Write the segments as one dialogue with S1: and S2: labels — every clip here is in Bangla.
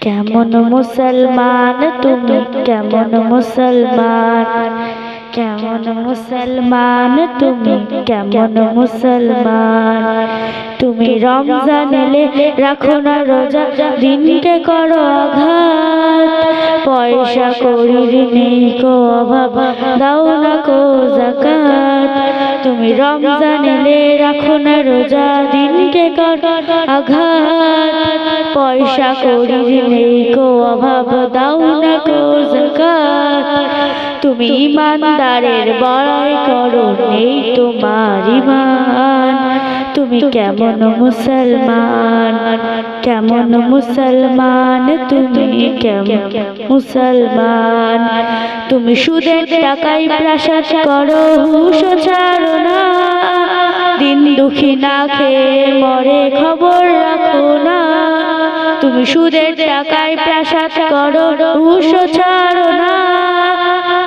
S1: কেমন মুসলমান তুমি? কেমন মুসলমান? কেমন মুসলমান তুমি? কেমন মুসলমান? তুমি রমজান এলে রাখো না রোজা, দিনকে করো পয়সা করির নেই কো অভাব দাও না কো জাকাত তুমি রমজান এলে রাখো না রোজা, দিনকে করো আঘাত। পয়সা করির নেই কো অভাব, দাও না কো জাকাত তুমি ইমানদারের বড়াই করো, নেই তোমার ইমান। তুমি কেমন মুসলমান? কেমন মুসলমান? তুমি কেমন মুসলমান? তুমি সুদের টাকায় প্রাসাদ করো, হুশ ছাড়ো না। দিন দুঃখী না খেয়ে মরে খবর রাখো না। তুমি সুদের টাকায় প্রাসাদ করো, হুশ ছাড়ো না।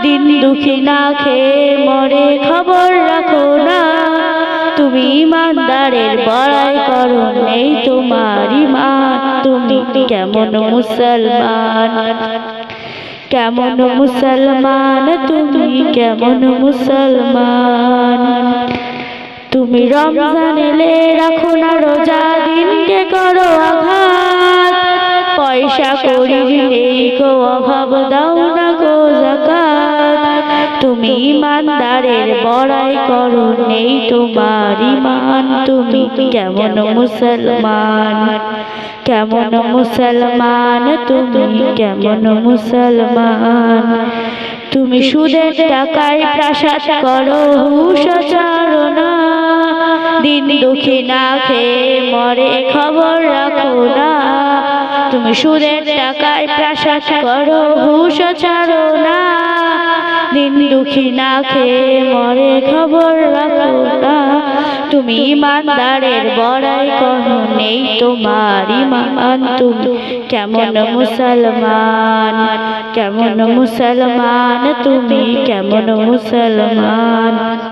S1: দিন দুঃখী না খেয়ে মরে খবর রাখো না। তুমি ইমানদারের বড়াই করো নেই তোমার ইমান তুমি কেমন মুসলমান? কেমন মুসলমান? তুমি কেমন মুসলমান? তুমি রমজান এলে রাখো না রোজা, দিনকে করো আঘাত। পয়সা করি নেই গো, অভাব দাও তুমি ইমানদারের বড়াই করো, নেই তোমার ইমান। তুমি কেমন মুসলমান? কেমন মুসলমান? তুমি কেমন মুসলমান? তুমি সুদের টাকায় প্রাসাদ করো না দিন দুঃখী না খেয়ে মরে খবর রাখো না। তুমি সুদের টাকায় প্রাসাদ করো দুঃখী না খেয়ে মরে খবর রাখো না তুমি ইমানদারের বড়াই করো, নেই তোমার ইমান তুমি কেমন মুসলমান কেমন মুসলমান? তুমি কেমন মুসলমান?